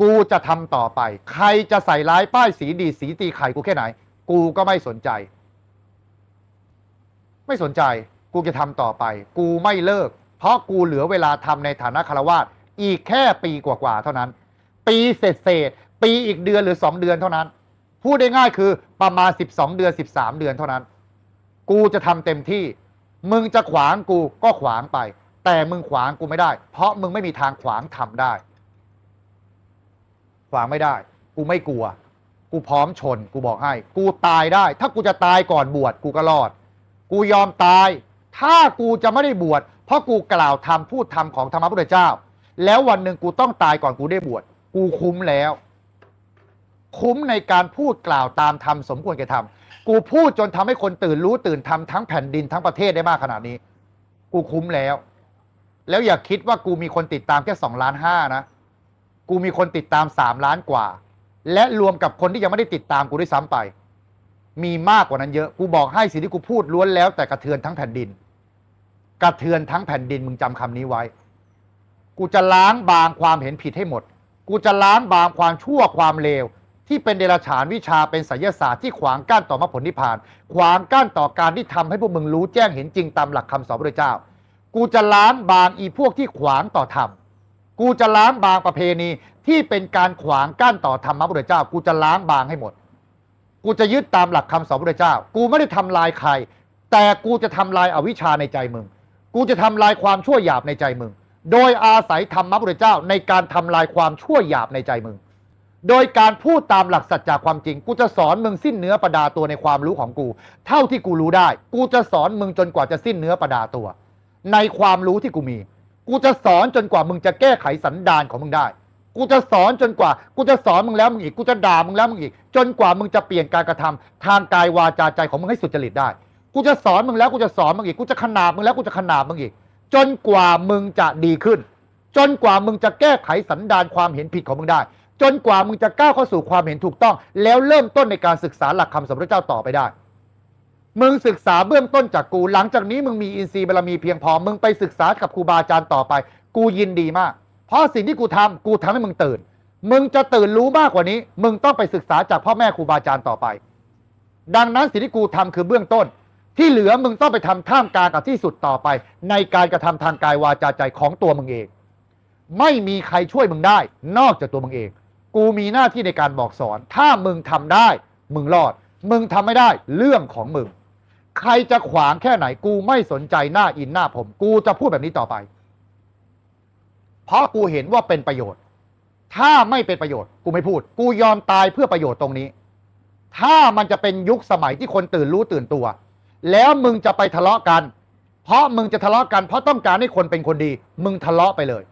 กูจะทำต่อไป ใครจะใส่ร้ายป้ายสีดีสีตีไข่กูแค่ไหน กูก็ไม่สนใจ ไม่สนใจ กูจะทำต่อไป กูไม่เลิก เพราะกูเหลือเวลาทำในฐานะคารวาสอีกแค่ปีกว่าๆเท่านั้น ปีเศษเศษๆปีอีกเดือนหรือสองเดือนเท่านั้น พูดได้ง่ายคือประมาณ 12 เดือน 13 เดือนเท่านั้น กูจะทำเต็มที่ มึงจะขวางกูก็ขวางไป แต่มึงขวางกูไม่ได้ เพราะมึงไม่มีทางขวางทำได้ วางไม่ได้ กูไม่กลัว กูพร้อมชน กูบอกให้ กูตายได้ ถ้ากูจะตายก่อนบวชกูก็รอด กูยอมตาย ถ้ากูจะไม่ได้บวชเพราะกูกล่าวทำพูดทำของธรรมพุทธเจ้า แล้ววันหนึ่งกูต้องตายก่อนกูได้บวชกูคุ้มแล้ว คุ้มในการพูดกล่าวตามธรรมสมควรแก่ธรรมกูพูดจนทำให้คนตื่นรู้ตื่นทำทั้งแผ่นดินทั้งประเทศได้มากขนาดนี้ กูคุ้มแล้ว แล้วอย่าคิดว่ากูมีคนติดตามแค่สองล้านห้านะ กูมีคนติดตามสามล้านกว่า และรวมกับคนที่ยังไม่ได้ติดตามกูด้วยซ้ำไป มีมากกว่านั้นเยอะ กูบอกให้สิ่งที่กูพูดล้วนแล้วแต่กระเทือนทั้งแผ่นดิน กระเทือนทั้งแผ่นดินมึงจำคำนี้ไว้ กูจะล้างบางความเห็นผิดให้หมด กูจะล้างบางความชั่วความเลว ที่เป็นเดรัจฉานวิชาเป็นไสยศาสตร์ที่ขวางกั้นต่อมรรคผลนิพพาน ขวางกั้นต่อการที่ทำให้พวกมึงรู้แจ้งเห็นจริงตามหลักคำสอนพระเจ้า กูจะล้างบางอีพวกที่ขวางต่อธรรม กูจะล้างบางประเพณีที่เป็นการขวางกั้นต่อธรรมะพระพุทธเจ้า กูจะล้างบางให้หมด กูจะยึดตามหลักคำสอนพระพุทธเจ้า กูไม่ได้ทำลายใคร แต่กูจะทำลายอวิชชาในใจมึง กูจะทำลายความชั่วหยาบในใจมึง โดยอาศัยธรรมะพระพุทธเจ้าในการทำลายความชั่วหยาบในใจมึง โดยการพูดตามหลักสัจจะความจริง กูจะสอนมึงสิ้นเนื้อประดาตัวในความรู้ของกู เท่าที่กูรู้ได้ กูจะสอนมึงจนกว่าจะสิ้นเนื้อประดาตัว ในความรู้ที่กูมี กูจะสอนจนกว่ามึงจะแก้ไขสันดานของมึงได้ กูจะสอนจนกว่า กูจะสอนมึงแล้วมึงอีก กูจะด่ามึงแล้วมึงอีก จนกว่ามึงจะเปลี่ยนการกระทำทางกายวาจาใจของมึงให้สุจริตได้ กูจะสอนมึงแล้วกูจะสอนมึงอีก กูจะขนาบมึงแล้วกูจะขนาบมึงอีก จนกว่ามึงจะดีขึ้น จนกว่ามึงจะแก้ไขสันดานความเห็นผิดของมึงได้ จนกว่ามึงจะก้าวเข้าสู่ความเห็นถูกต้อง แล้วเริ่มต้นในการศึกษาหลักคำสอนพระเจ้าต่อไปได้ มึงศึกษาเบื้องต้นจากกู หลังจากนี้มึงมีอินทรีย์บารมีเพียงพอ มึงไปศึกษากับครูบาอาจารย์ต่อไป กูยินดีมาก เพราะสิ่งที่กูทำกูทำให้มึงตื่น มึงจะตื่นรู้มากกว่านี้ มึงต้องไปศึกษาจากพ่อแม่ครูบาอาจารย์ต่อไป ดังนั้นสิ่งที่กูทำคือเบื้องต้น ที่เหลือมึงต้องไปทำท่ามกลางกับที่สุดต่อไป ในการกระทำทางกายวาจาใจของตัวมึงเอง ไม่มีใครช่วยมึงได้ นอกจากตัวมึงเอง กูมีหน้าที่ในการบอกสอน ถ้ามึงทำได้ มึงรอด มึงทำไม่ได้เรื่องของมึง ใครจะขวางแค่ไหนกูไม่สนใจหน้าอินหน้าผม กูจะพูดแบบนี้ต่อไป เพราะกูเห็นว่าเป็นประโยชน์ ถ้าไม่เป็นประโยชน์ กูไม่พูด กูยอมตายเพื่อประโยชน์ตรงนี้ ถ้ามันจะเป็นยุคสมัยที่คนตื่นรู้ตื่นตัว แล้วมึงจะไปทะเลาะกัน เพราะมึงจะทะเลาะกันเพราะต้องการให้คนเป็นคนดี มึงทะเลาะไปเลย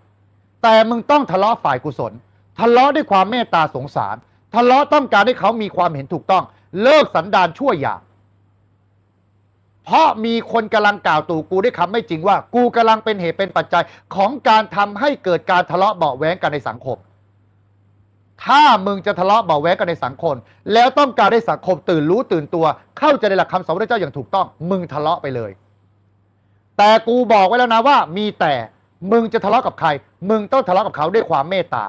แต่มึงต้องทะเลาะฝ่ายกุศล ทะเลาะด้วยความเมตตาสงสาร ทะเลาะต้องการให้เขามีความเห็นถูกต้อง เลิกสันดานชั่วอย่าง เพราะมีคนกำลังกล่าวตู่กูด้วยคำไม่จริงว่า กูกำลังเป็นเหตุเป็นปัจจัยของการทำให้เกิดการทะเลาะเบาะแว้งกันในสังคม ถ้ามึงจะทะเลาะเบาะแว้งกันในสังคม แล้วต้องการให้สังคมตื่นรู้ตื่นตัว เข้าใจในหลักคำสอนพระเจ้าอย่างถูกต้อง มึงทะเลาะไปเลย แต่กูบอกไว้แล้วนะว่า มีแต่มึงจะทะเลาะกับใคร มึงต้องทะเลาะกับเขาด้วยความเมตตา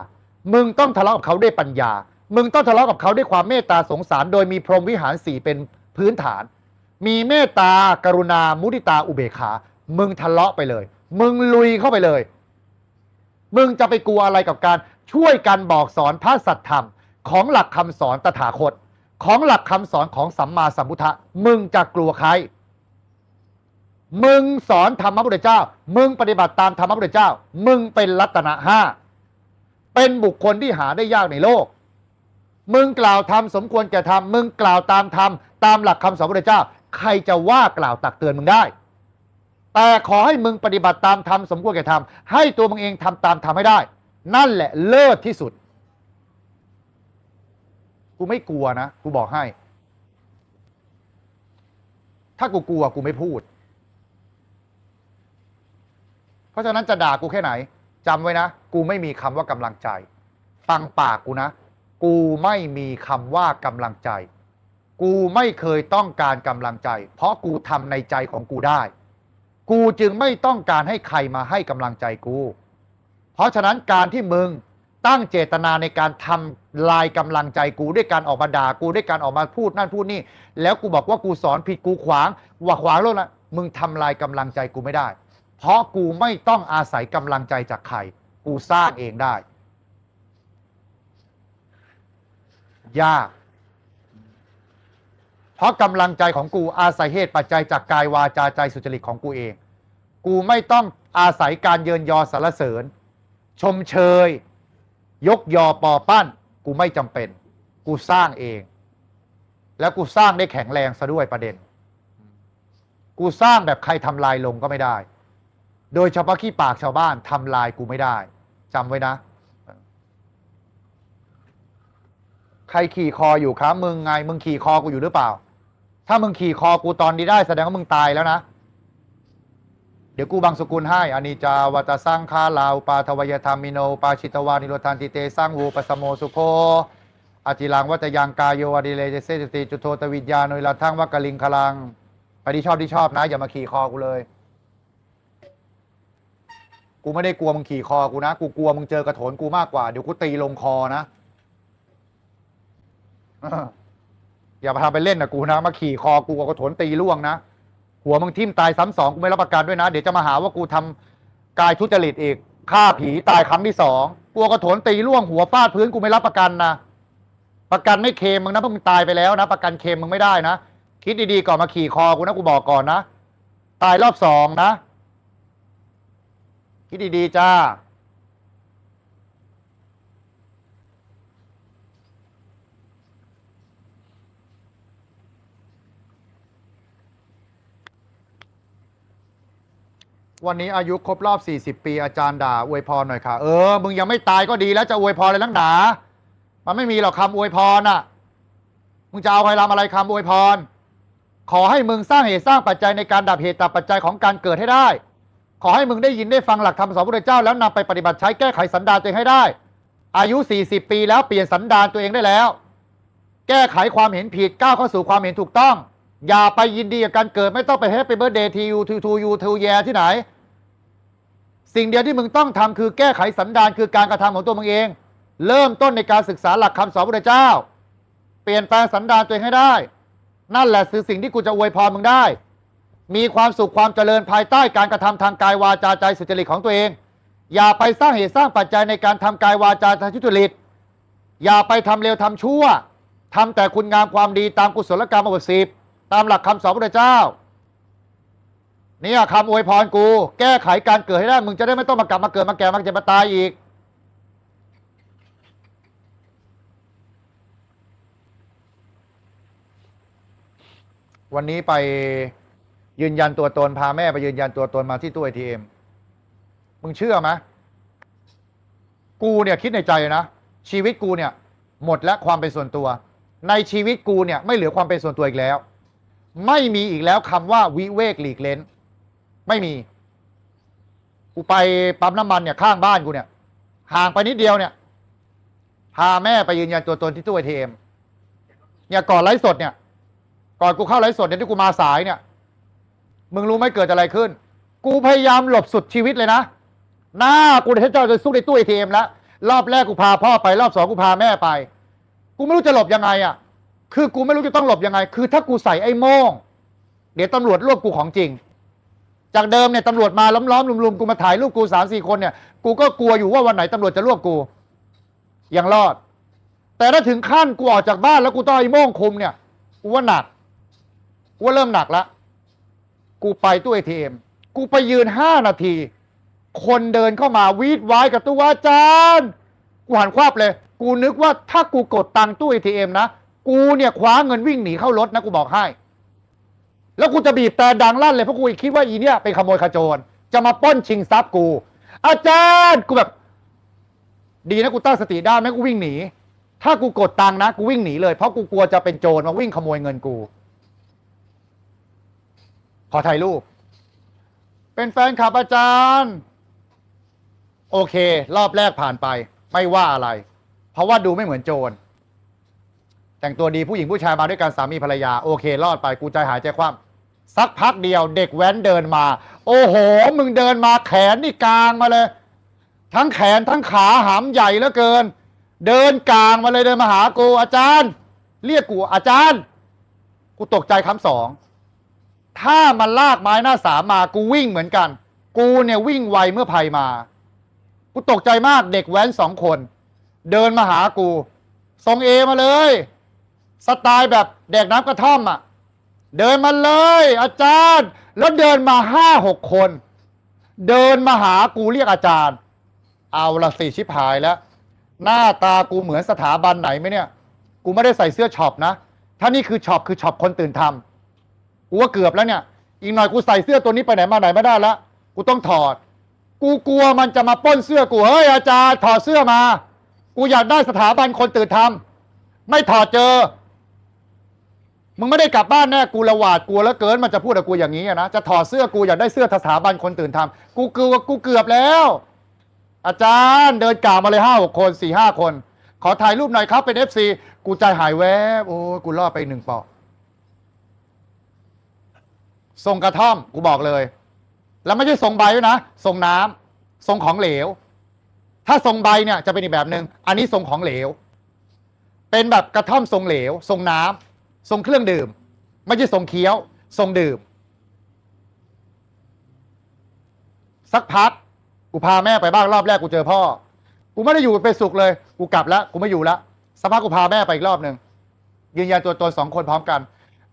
มึงต้องทะเลาะกับเขาด้วยปัญญา มึงต้องทะเลาะกับเขาด้วยความเมตตาสงสาร โดยมีพรหมวิหารสี่เป็นพื้นฐาน มีเมตตากรุณามุทิตาอุเบกขา มึงทะเลาะไปเลย มึงลุยเข้าไปเลย มึงจะไปกลัวอะไรกับการช่วยกันบอกสอนพระสัทธรรม ของหลักคำสอนตถาคต ของหลักคำสอนของสัมมาสัมพุทธะมึงจะกลัวใคร มึงสอนธรรมพระพุทธเจ้า มึงปฏิบัติตามธรรมพระพุทธเจ้า มึงเป็นรัตนะห้าเป็นบุคคลที่หาได้ยากในโลก มึงกล่าวธรรมสมควรแก่ธรรม มึงกล่าวตามธรรมตามหลักคำสอนพระพุทธเจ้า ใครจะว่ากล่าวตักเตือนมึงได้ แต่ขอให้มึงปฏิบัติตามธรรมสมควรแก่ธรรมให้ตัวมึงเองทำตามธรรมให้ได้ นั่นแหละเลิศที่สุด กูไม่กลัวนะ กูบอกให้ ถ้ากูกลัวกูไม่พูด เพราะฉะนั้นจะด่ากูแค่ไหนจำไว้นะ กูไม่มีคำว่ากำลังใจ ฟังปากกูนะ กูไม่มีคำว่ากำลังใจ กูไม่เคยต้องการกำลังใจ เพราะกูทำในใจของกูได้ กูจึงไม่ต้องการให้ใครมาให้กำลังใจกู เพราะฉะนั้นการที่มึงตั้งเจตนาในการทำลายกำลังใจกูด้วยการออกมาด่ากูด้วยการออกมาพูดนั่นพูดนี่ แล้วกูบอกว่ากูสอนผิดกูขวางว่าขวางโลกนะมึงทำลายกำลังใจกูไม่ได้ เพราะกูไม่ต้องอาศัยกำลังใจจากใครกูสร้างเองได้ ยาก ราะกำลังใจของกูอาศัยเหตุปัจจัยจากกายวาจาใจสุจริตของกูเอง กูไม่ต้องอาศัยการเยินยอสรรเสริญ ชมเชย ยกยอปอปั้น กูไม่จำเป็น กูสร้างเอง แล้วกูสร้างได้แข็งแรงซะด้วยประเด็น กูสร้างแบบใครทำลายลงก็ไม่ได้ โดยเฉพาะขี้ปากชาวบ้านทำลายกูไม่ได้จำไว้นะ ใครขี่คออยู่ครับมึงไง มึงขี่คอกูอยู่หรือเปล่า ถ้ามึงขี่คอกูตอนนี้ได้แสดงว่ามึงตายแล้วนะ เดี๋ยวกูบางสกุลให้อานิจาวัตสังคาลาวปาทวยธรรมิโน ปาชิตวานิโรธานติเตสร้างวูปสมโมสุโคอจิลังวัตยังกายโยอดิเลเจเสสติจุโทตวิญญาโนยละทั้งวักกลิงคลังไปที่ชอบที่ชอบนะ อย่ามาขี่คอกูเลย กูไม่ได้กลัวมึงขี่คอกูนะ กูกลัวมึงเจอกระโถนกูมากกว่า เดี๋ยวกูตีลงคอนะ อย่ามาทำไปเล่นนะกูนะมาขี่คอกูกับกระโถนตีล่วงนะ หัวมึงทิ่มตายซ้ำสองกูไม่รับประกันด้วยนะ เดี๋ยวจะมาหาว่ากูทำกายทุจริตอีกฆ่าผีตายครั้งที่สองกลัวกระโถนตีล่วงหัวฟาดพื้นกูไม่รับประกันนะประกันไม่เคมมึงนะเพราะมึงตายไปแล้วนะ ประกันเคมมึงไม่ได้นะคิดดีๆก่อนมาขี่คอกูนะกูบอกก่อนนะ ตายรอบสองนะ คิดดีๆจ้า วันนี้อายุครบรอบ 40 ปีอาจารย์ด่าอวยพรหน่อยค่ะ เออ มึงยังไม่ตายก็ดีแล้วจะอวยพรอะไรนักหนามันไม่มีหรอกคำอวยพรน่ะ มึงจะเอาใครทำอะไรคำอวยพร ขอให้มึงสร้างเหตุสร้างปัจจัยในการดับเหตุดับปัจจัยของการเกิดให้ได้ ขอให้มึงได้ยินได้ฟังหลักธรรมสอนพระพุทธเจ้าแล้วนำไปปฏิบัติใช้แก้ไขสันดานตัวเองให้ได้ อายุ 40 ปีแล้วเปลี่ยนสันดานตัวเองได้แล้ว แก้ไขความเห็นผิดก้าวเข้าสู่ความเห็นถูกต้อง อย่าไปยินดีกับการเกิดไม่ต้องไปแฮปปี้เบิร์ดเดย์ทียูทูทูยูทูแยที่ไหน สิ่งเดียวที่มึงต้องทำคือแก้ไขสันดานคือการกระทำของตัวมึงเอง เริ่มต้นในการศึกษาหลักคำสอนพระพุทธเจ้า เปลี่ยนแปลงสันดานตัวเองให้ได้ นั่นแหละคือสิ่งที่กูจะอวยพรมึงได้ มีความสุขความเจริญภายใต้การกระทำทางกายวาจาใจสุจริตของตัวเอง อย่าไปสร้างเหตุสร้างปัจจัยในการทำกายวาจาทางทุจริตอย่าไปทำเร็วทำชั่วทำแต่คุณงามความดีตามกุศลกรรมบทสิบตามหลักคำสอนพระพุทธเจ้า เนี่ยคำอวยพรกู แก้ไขการเกิดให้ได้ มึงจะได้ไม่ต้องมากลับมาเกิดมาแก่มาเจ็บมาตายอีก วันนี้ไปยืนยันตัวตนพาแม่ไปยืนยันตัวตนมาที่ตู้ ATM มึงเชื่อไหมกูเนี่ยคิดในใจนะ ชีวิตกูเนี่ย หมดแล้วความเป็นส่วนตัว ในชีวิตกูเนี่ย ไม่เหลือความเป็นส่วนตัวอีกแล้ว ไม่มีอีกแล้วคำว่าวิเวกหลีกเล้น ไม่มี กูไปปั๊มน้ำมันเนี่ยข้างบ้านกูเนี่ย ห่างไปนิดเดียวเนี่ย พาแม่ไปยืนยันตัวตนที่ตู้ ATM เอ็มเนี่ยก่อนไลฟ์สดเนี่ย ก่อนกูเข้าไลฟ์สดเนี่ยที่กูมาสายเนี่ย มึงรู้ไหมเกิดอะไรขึ้น กูพยายามหลบสุดชีวิตเลยนะ หน้ากูเห็นเจ้าจะสู้ในตู้ ATM แล้วรอบแรกกูพาพ่อไปรอบสองกูพาแม่ไป กูไม่รู้จะหลบยังไงอะ คือกูไม่รู้จะต้องหลบยังไง คือถ้ากูใส่ไอ้โม่งเดี๋ยวตำรวจรวบกูของจริง จากเดิมเนี่ยตำรวจมาล้อมๆลุมๆกูมาถ่ายรูปกูสามสี่คนเนี่ยกูก็กลัวอยู่ว่าวันไหนตำรวจจะรวบกูยังรอด แต่ถ้าถึงขั้นกูออกจากบ้านแล้วกูต้องไอ้โม่งคุมเนี่ยกูว่าหนักกูว่าเริ่มหนักแล้วกูไปตู้เอทีเอ็มกูไปยืนห้านาที คนเดินเข้ามาวีดไว้กับตู้ว่าจารย์กูหันควับเลย กูนึกว่าถ้ากูกดตังค์ตู้เอทีเอ็มนะกูเนี่ยคว้าเงินวิ่งหนีเข้ารถนะกูบอกให้ แล้วกูจะบีบแต่ดังลั่นเลยเพราะกูคิดว่าอีเนี่ยเป็นขโมยขโจร จะมาป้นชิงทรัพย์กู อาจารย์กูแบบ ดีนะกูตั้งสติได้ไหมกูวิ่งหนี ถ้ากูกดตังนะกูวิ่งหนีเลยเพราะกูกลัวจะเป็นโจรมาวิ่งขโมยเงินกู ขอถ่ายรูป เป็นแฟนคลับอาจารย์ โอเค รอบแรกผ่านไป ไม่ว่าอะไร เพราะว่าดูไม่เหมือนโจร แต่งตัวดีผู้หญิงผู้ชายมาด้วยกันสามีภรรยาโอเค รอดไปกูใจหายใจคว่ำสักพักเดียวเด็กแว้นเดินมา โอ้โห มึงเดินมาแขนนี่กลางมาเลย ทั้งแขนทั้งขาหามใหญ่เหลือเกิน เดินกลางมาเลยเดินมาหากูอาจารย์ เรียกกูอาจารย์ กูตกใจคำสองถ้ามันลากไม้หน้าสามมากูวิ่งเหมือนกัน กูเนี่ยวิ่งไวเมื่อภัยมา กูตกใจมากเด็กแว้นสองคน เดินมาหากูส่งเอมาเลย สไตล์แบบเด็กน้ำกระท่อมอะ เดินมาเลย อาจารย์ แล้วเดินมาห้าหกคน เดินมาหากูเรียกอาจารย์ เอาละสิชิบหายแล้ว หน้าตากูเหมือนสถาบันไหนไหมเนี่ย กูไม่ได้ใส่เสื้อช็อปนะ ถ้านี่คือช็อปคือช็อปคนตื่นทำกูว่าเกือบแล้วเนี่ย อีกหน่อยกูใส่เสื้อตัวนี้ไปไหนมาไหนไม่ได้แล้วกูต้องถอด กูกลัวมันจะมาป้นเสื้อกูเฮ้ยอาจารย์ถอดเสื้อมา กูอยากได้สถาบันคนตื่นทำไม่ถอดเจอ มึงไม่ได้กลับบ้านแน่กูละหวาดกลัวแล้วเกินมันจะพูดกับกูอย่างนี้อะนะจะถอดเสื้อกูอยากได้เสื้อสถาบันคนตื่นทำกูกลัวกูเกือบแล้ว อาจารย์เดินกล่าวมาเลยห้าหกคนสี่ห้าคน ขอถ่ายรูปหน่อยครับเป็นเอฟซีกูใจหายแวบโอ้กูรอดไปหนึ่งปอกทรงกระท่อมกูบอกเลย แล้วไม่ใช่ทรงใบด้วยนะทรงน้ำทรงของเหลว ถ้าทรงใบเนี่ยจะเป็นอีกแบบหนึ่งอันนี้ทรงของเหลว เป็นแบบกระท่อมทรงเหลว ทรงน้ำ ทรงเครื่องดื่ม ไม่ใช่ทรงเคี้ยวทรงดื่ม สักพักกูพาแม่ไปบ้างรอบแรกกูเจอพ่อ กูไม่ได้อยู่เป็นสุขเลย กูกลับแล้วกูไม่อยู่แล้วสักพักกูพาแม่ไปอีกรอบหนึ่งยืนยันตัวตนสองคนพร้อมกัน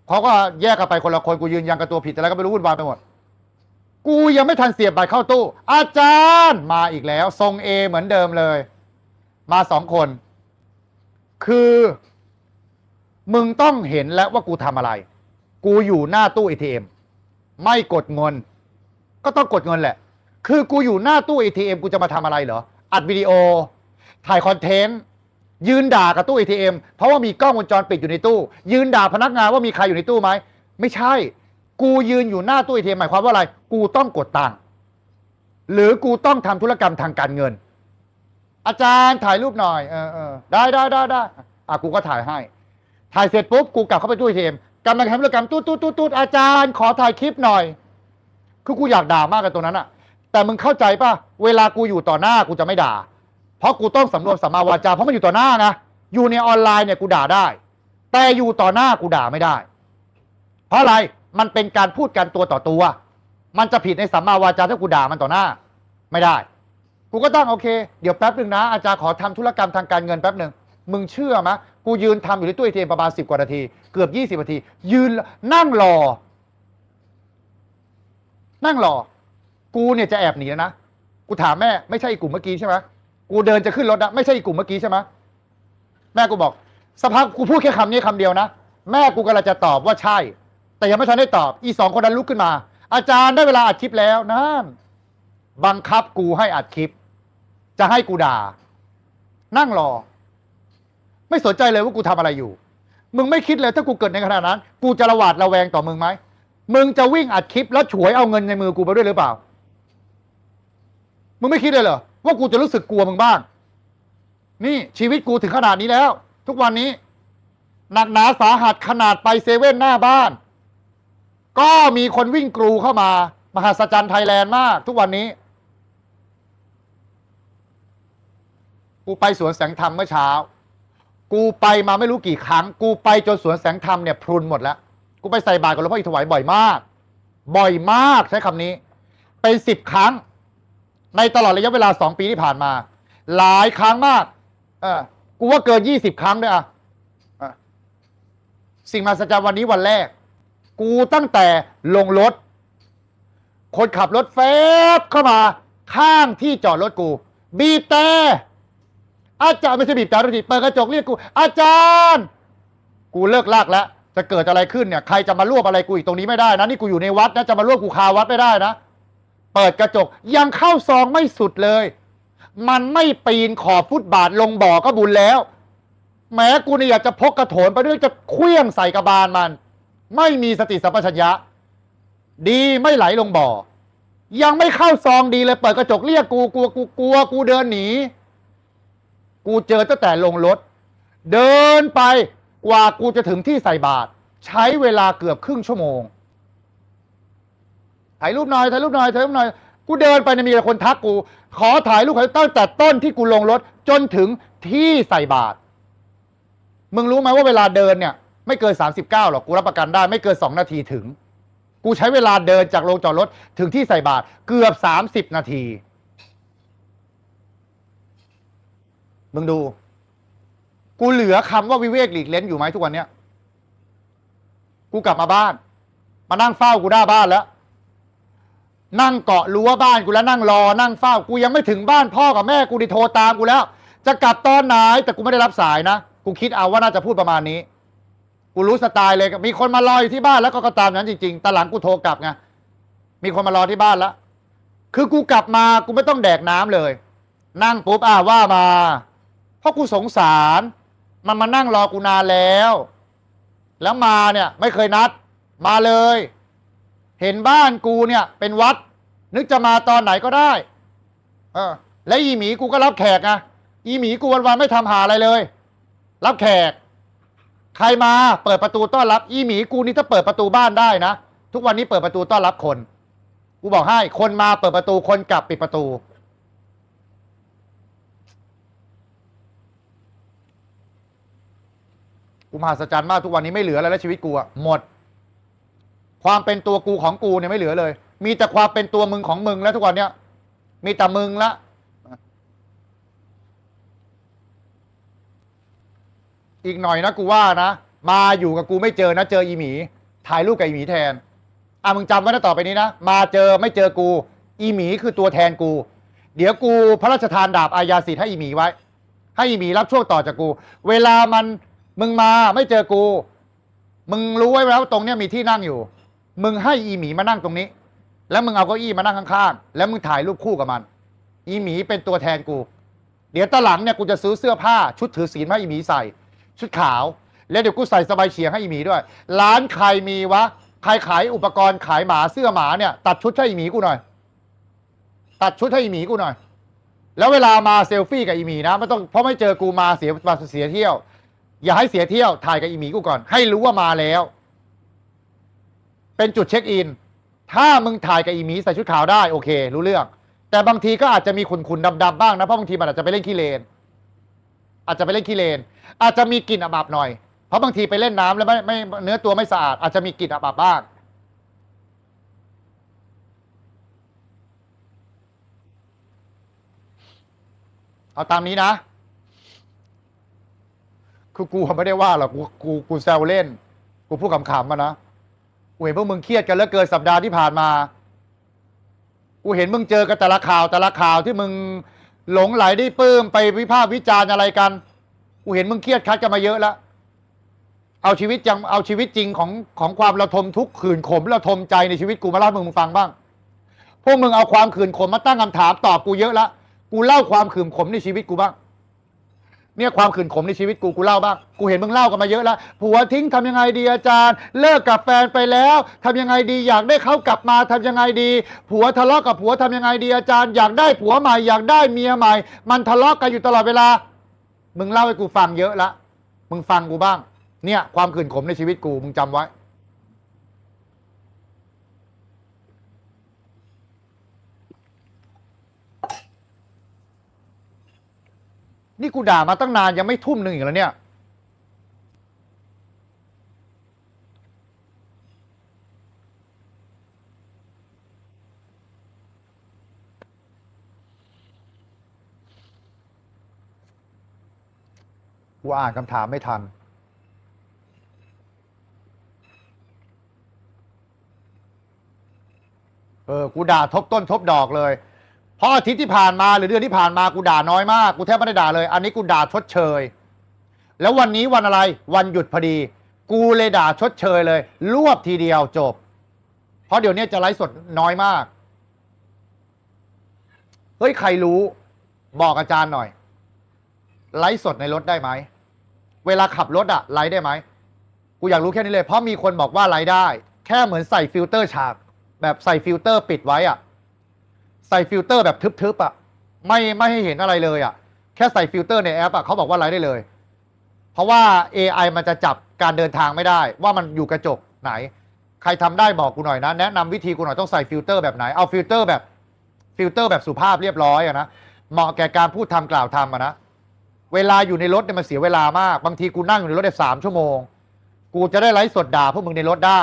เขาก็แยกกันไปคนละคนกูยืนยันกับตัวผิดแต่แล้วก็ไม่รู้วุ่นวายไปหมด กูยังไม่ทันเสียบบัตรเข้าตู้ อาจารย์มาอีกแล้ว ทรงเอเหมือนเดิมเลย มาสองคน คือ มึงต้องเห็นแล้วว่ากูทำอะไร กูอยู่หน้าตู้ ATM ไม่กดเงิน ก็ต้องกดเงินแหละ คือกูอยู่หน้าตู้ ATM กูจะมาทำอะไรเหรอ อัดวิดีโอ ถ่ายคอนเทนต์ ยืนด่ากับตู้ ATM เพราะว่ามีกล้องวงจรปิดอยู่ในตู้ ยืนด่าพนักงานว่ามีใครอยู่ในตู้ไหม ไม่ใช่ กูยืนอยู่หน้าตู้ ATM หมายความว่าอะไร กูต้องกดตังค์ หรือกูต้องทำธุรกรรมทางการเงิน อาจารย์ถ่ายรูปหน่อย เออเออได้ได้ได้ได้อะกูก็ถ่ายให้ ถ่ายเสร็จปุ๊บกูกลับเข้าไปตู้ ATM กำลังทำธุรกรรมตู้ตู้ตู้ตู้อาจารย์ขอถ่ายคลิปหน่อย คือกูอยากด่ามากกันตรงนั้นอะแต่มึงเข้าใจป่ะเวลากูอยู่ต่อหน้ากูจะไม่ด่า เพราะกูต้องสำรวมสัมมาวาจาเพราะมันอยู่ต่อหน้านะอยู่ในออนไลน์เนี่ยกูด่าได้ แต่อยู่ต่อหน้ากูด่าไม่ได้ เพราะอะไรมันเป็นการพูดกันตัวต่อตัว มันจะผิดในสัมมาวาจาถ้ากูด่ามันต่อหน้า ไม่ได้ กูก็ตั้งโอเค เดี๋ยวแป๊บหนึ่งนะอาจารย์ขอทำธุรกรรมทางการเงินแป๊บหนึ่ง มึงเชื่อไหมกูยืนทำอยู่ที่ตู้เอทีเอ็มประมาณสิบกว่านาที เกือบยี่สิบนาที ยืนนั่งรอ นั่งรอ กูเนี่ยจะแอบหนีแล้วนะ กูถามแม่ไม่ใช่กลุ่มเมื่อกี้ใช่ไหมกูเดินจะขึ้นรถนะไม่ใช่กลุ่มเมื่อกี้ใช่ไหมแม่กูบอกสักพักกูพูดแค่คำนี้คำเดียวนะ แม่กูกำลังจะตอบว่าใช่ แต่ยังไม่ทันได้ตอบ อีสองคนนั้นลุกขึ้นมา อาจารย์ได้เวลาอัดคลิปแล้วนั่นบังคับกูให้อัดคลิป จะให้กูด่า นั่งรอ ไม่สนใจเลยว่ากูทำอะไรอยู่ มึงไม่คิดเลยถ้ากูเกิดในขณะนั้น กูจะระหวาดระแวงต่อมึงไหมมึงจะวิ่งอัดคลิปแล้วฉวยเอาเงินในมือกูไปด้วยหรือเปล่า มึงไม่คิดเลยเหรอว่ากูจะรู้สึกกลัวมึงบ้าง นี่ชีวิตกูถึงขนาดนี้แล้ว ทุกวันนี้ หนักหนาสาหัสขนาดไปเซเว่นหน้าบ้าน ก็มีคนวิ่งกรูเข้ามา มหัศจรรย์ไทยแลนด์มาก ทุกวันนี้ กูไปสวนแสงธรรมเมื่อเช้า กูไปมาไม่รู้กี่ครั้ง กูไปจนสวนแสงธรรมเนี่ยพรุนหมดแล้ว กูไปใส่บาตรกับหลวงพ่ออิถวายบ่อยมาก บ่อยมากใช้คำนี้ เป็นสิบครั้ง ในตลอดระยะเวลาสองปีที่ผ่านมา หลายครั้งมาก เออกูว่าเกินยี่สิบครั้งด้วยอะอะสิ่งมหัศจรรย์วันนี้วันแรก กูตั้งแต่ลงรถ คนขับรถแฟบเข้ามา ข้างที่จอดรถกู บีบแต่ อาจารย์ไม่ใช่บีบแต่รถทีเปิดกระจกเรียกกู อาจารย์ กูเลิกลากแล้ว จะเกิดอะไรขึ้นเนี่ยใครจะมารวบอะไรกูอีกตรงนี้ไม่ได้นะนี่กูอยู่ในวัดนะจะมารวบกูคาวัดไม่ได้นะ เปิดกระจกยังเข้าซองไม่สุดเลย มันไม่ปีนขอบฟุตบาทลงบ่อก็บุญแล้ว แม้กูเนี่ยอยากจะพกกระโถนไปด้วยจะเคลี้ยงใส่กระบาลมัน ไม่มีสติสัมปชัญญะ ดีไม่ไหลลงบ่อ ยังไม่เข้าซองดีเลย เปิดกระจกเรียกกูกลัวกูกลัวกูเดินหนี กูเจอตั้งแต่ลงรถ เดินไปกว่ากูจะถึงที่ใส่บาตรใช้เวลาเกือบครึ่งชั่วโมงถ่ายรูปหน่อยถ่ายรูปหน่อยถ่ายรูปหน่อยกูเดินไปเนี่ยมีแต่คนทักกู ขอถ่ายรูปตั้งแต่ต้นที่กูลงรถจนถึงที่ใส่บาตรมึงรู้ไหมว่าเวลาเดินเนี่ย ไม่เกิน 39หรอกกูรับประกันได้ไม่เกิน 2 นาทีถึง กูใช้เวลาเดินจากโรงจอดรถถึงที่ใส่บาตรเกือบ 30 นาที มึงดู กูเหลือคำว่าวิเวกหลีกเล้นอยู่ไหมทุกวันเนี้ยกูกลับมาบ้าน มานั่งเฝ้ากูหน้าบ้านแล้ว นั่งเกาะรั้วบ้านกูแล้วนั่งรอ นั่งเฝ้า กูยังไม่ถึงบ้านพ่อกับแม่กูดิโทรตามกูแล้ว จะกลับตอนไหนแต่กูไม่ได้รับสายนะกูคิดเอาว่าน่าจะพูดประมาณนี้ กูรู้สไตล์เลย มีคนมารออยู่ที่บ้านแล้วก็ตามนั้นจริงๆตอนหลังกูโทรกลับไงมีคนมารอที่บ้านแล้วคือกูกลับมากูไม่ต้องแดกน้ำเลย นั่งปุ๊บอ่าว่ามา เพราะกูสงสาร มันมานั่งรอกูนานแล้ว แล้วมาเนี่ยไม่เคยนัด มาเลย เห็นบ้านกูเนี่ย เป็นวัด นึกจะมาตอนไหนก็ได้ เออ และอีหมีกูก็รับแขกไงอีหมีกูวันๆไม่ทำหาอะไรเลย รับแขก ใครมาเปิดประตูต้อนรับ อีหมีกูนี่ถ้าเปิดประตูบ้านได้นะทุกวันนี้เปิดประตูต้อนรับคน กูบอกให้คนมาเปิดประตูคนกลับปิดประตู กูมหัศจรรย์มากทุกวันนี้ไม่เหลืออะไรแล้วชีวิตกูอะหมด ความเป็นตัวกูของกูเนี่ยไม่เหลือเลย มีแต่ความเป็นตัวมึงของมึงแล้วทุกวันเนี้ยมีแต่มึงละอีกหน่อยนะกูว่านะ มาอยู่กับกูไม่เจอนะ เจออีหมี ถ่ายรูปกับอีหมีแทน อะมึงจำไว้นะต่อไปนี้นะ มาเจอไม่เจอกู อีหมีคือตัวแทนกู เดี๋ยวกูพระราชทานดาบอาญาสิทธิ์ให้อีหมีไว้ ให้อีหมีรับช่วงต่อจากกู เวลามัน มึงมาไม่เจอกู มึงรู้ไว้แล้วตรงเนี้ยมีที่นั่งอยู่ มึงให้อีหมีมานั่งตรงนี้ แล้วมึงเอาเก้าอี้มานั่งข้างๆ แล้วมึงถ่ายรูปคู่กับมัน อีหมีเป็นตัวแทนกู เดี๋ยวตอนหลังเนี่ยกูจะซื้อเสื้อผ้าชุดถือศีลมาให้อีหมีใส่ ชุดขาว แล้วเดี๋ยวกูใส่สบายเฉียงให้อีหมีด้วย ร้านใครมีวะ ใครขายอุปกรณ์ขายหมาเสื้อหมาเนี่ยตัดชุดให้อีหมีกูหน่อย ตัดชุดให้อีหมีกูหน่อย แล้วเวลามาเซลฟี่กับอีหมีนะไม่ต้องเพราะไม่เจอกูมาเสียมาเสียเที่ยว อย่าให้เสียเที่ยวถ่ายกับอีหมีกูก่อน ให้รู้ว่ามาแล้ว เป็นจุดเช็คอิน ถ้ามึงถ่ายกับอีหมีใส่ชุดขาวได้โอเค รู้เรื่อง แต่บางทีก็อาจจะมีขุนๆดำๆบ้างนะเพราะบางทีมันอาจจะไปเล่นขี้เลน อาจจะไปเล่นขี้เลน อาจจะมีกลิ่นอับๆหน่อย เพราะบางทีไปเล่นน้ำแล้วไม่ไม่เนื้อตัวไม่สะอาด อาจจะมีกลิ่นอับๆบ้างเอาตามนี้นะ คือกูไม่ได้ว่าหรอกกูกูกูแซวเล่น กูพูดขำๆมานะกูเห็นพวกมึงเครียดกันเหลือเกินสัปดาห์ที่ผ่านมา กูเห็นมึงเจอกันแต่ละข่าวแต่ละข่าวที่มึงหลงไหลได้ปลื้มไปวิพากษ์วิจารณ์อะไรกัน กูเห็นมึงเครียดคัดกันมาเยอะแล้วเอาชีวิตจังเอาชีวิตจริงของของความระทมทุกข์ขืนขมระทมใจในชีวิตกูมาเล่าให้มึงฟังบ้าง พวกมึงเอาความขืนขมมาตั้งคำถามตอบกูเยอะละ กูเล่าความขืนขมในชีวิตกูบ้าง เนี่ยความขื่นขมในชีวิตกูกูเล่าบ้างกูเห็นมึงเล่ากันมาเยอะแล้วผัวทิ้งทำยังไงดีอาจารย์ เลิกกับแฟนไปแล้วทำยังไงดีอยากได้เขากลับมาทำยังไงดี ผัวทะเลาะกับผัวทำยังไงดีอาจารย์ อยากได้ผัวใหม่อยากได้เมียใหม่ มันทะเลาะกันอยู่ตลอดเวลา มึงเล่าให้กูฟังเยอะละมึงฟังกูบ้าง เนี่ยความขื่นขมในชีวิตกูมึงจำไว้ นี่กูด่ามาตั้งนานยังไม่ทุ่มหนึ่งอีกแล้วเนี่ย กูอ่านคำถามไม่ทัน เออ กูด่าทบต้นทบดอกเลย เพราะอาทิตย์ที่ผ่านมาหรือเดือนที่ผ่านมากูด่าน้อยมากกูแทบไม่ได้ด่าเลย อันนี้กูด่าชดเชย แล้ววันนี้วันอะไรวันหยุดพอดี กูเลยด่าชดเชยเลย รวบทีเดียวจบ เพราะเดี๋ยวนี้จะไลฟ์สดน้อยมากเฮ้ยใครรู้บอกอาจารย์หน่อย ไลฟ์สดในรถได้ไหมเวลาขับรถอะไลฟ์ได้ไหมกูอยากรู้แค่นี้เลยเพราะมีคนบอกว่าไลฟ์ได้ แค่เหมือนใส่ฟิลเตอร์ฉาก แบบใส่ฟิลเตอร์ปิดไว้อะ ใส่ฟิลเตอร์แบบทึบๆอะไม่ไม่ให้เห็นอะไรเลยอะแค่ใส่ฟิลเตอร์ในแอปอะเขาบอกว่าไลฟ์ได้เลย เพราะว่า AI มันจะจับการเดินทางไม่ได้ ว่ามันอยู่กระจกไหน ใครทำได้บอกกูหน่อยนะ แนะนำวิธีกูหน่อยต้องใส่ฟิลเตอร์แบบไหนเอาฟิลเตอร์แบบฟิลเตอร์แบบสุภาพเรียบร้อยอะนะเหมาะแก่การพูดทำกล่าวทำอะนะเวลาอยู่ในรถเนี่ยมันเสียเวลามาก บางทีกูนั่งอยู่ในรถได้สามชั่วโมง กูจะได้ไลฟ์สดด่าพวกมึงในรถได้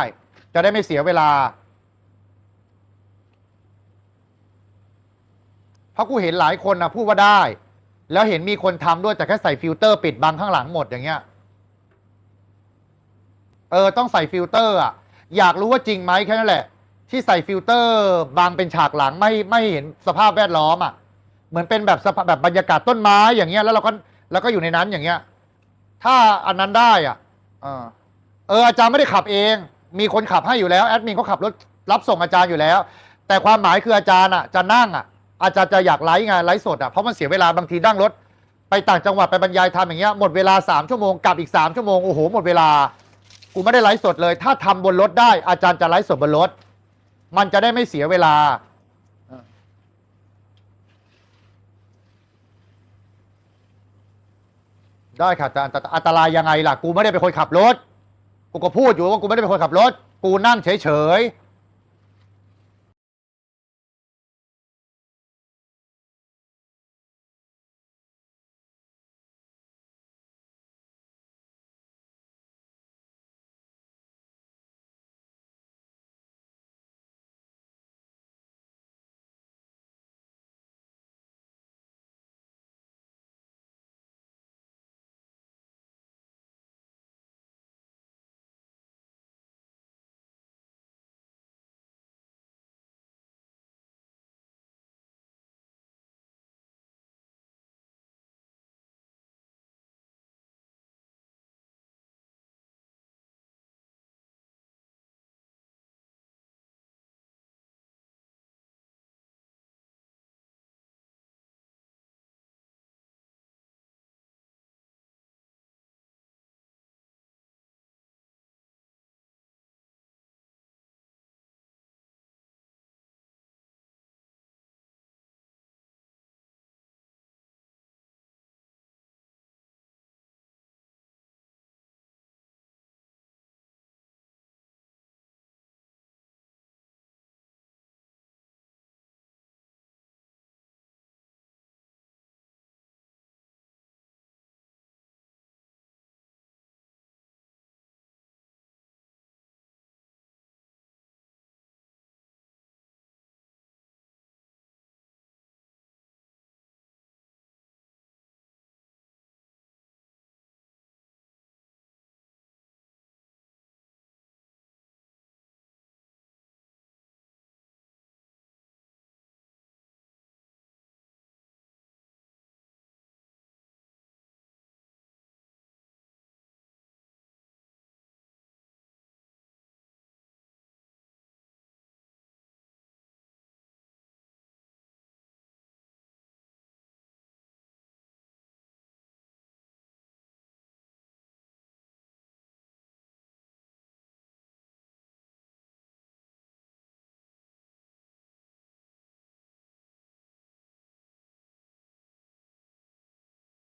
จะได้ไม่เสียเวลา เพราะกูเห็นหลายคนนะพูดว่าได้ แล้วเห็นมีคนทำด้วยแต่แค่ใส่ฟิลเตอร์ปิดบังข้างหลังหมดอย่างเงี้ย เออต้องใส่ฟิลเตอร์อะ อยากรู้ว่าจริงไหมแค่นั้นแหละ ที่ใส่ฟิลเตอร์บางเป็นฉากหลังไม่ไม่เห็นสภาพแวดล้อมอะ เหมือนเป็นแบบสภาพแบบบรรยากาศต้นไม้อย่างเงี้ยแล้วเราก็แล้วก็อยู่ในนั้นอย่างเงี้ย ถ้าอันนั้นได้อะเออเอออาจารย์ไม่ได้ขับเอง มีคนขับให้อยู่แล้วแอดมินเขาขับรถรับส่งอาจารย์อยู่แล้ว แต่ความหมายคืออาจารย์อะจะนั่งอะ อาจารย์จะอยากไลฟ์ไงไลฟ์สดอะเพราะมันเสียเวลาบางทีนั่งรถ ไปต่างจังหวัดไปบรรยายธรรมอย่างเงี้ยหมดเวลาสามชั่วโมงกลับอีกสามชั่วโมง โอ้โห หมดเวลา กูไม่ได้ไลฟ์สดเลย ถ้าทำบนรถได้อาจารย์จะไลฟ์สดบนรถ มันจะได้ไม่เสียเวลาได้ค่ะแต่แต่แต่อันตรายยังไงล่ะ กูไม่ได้เป็นคนขับรถ กูก็พูดอยู่ว่ากูไม่ได้เป็นคนขับรถ กูนั่งเฉยๆ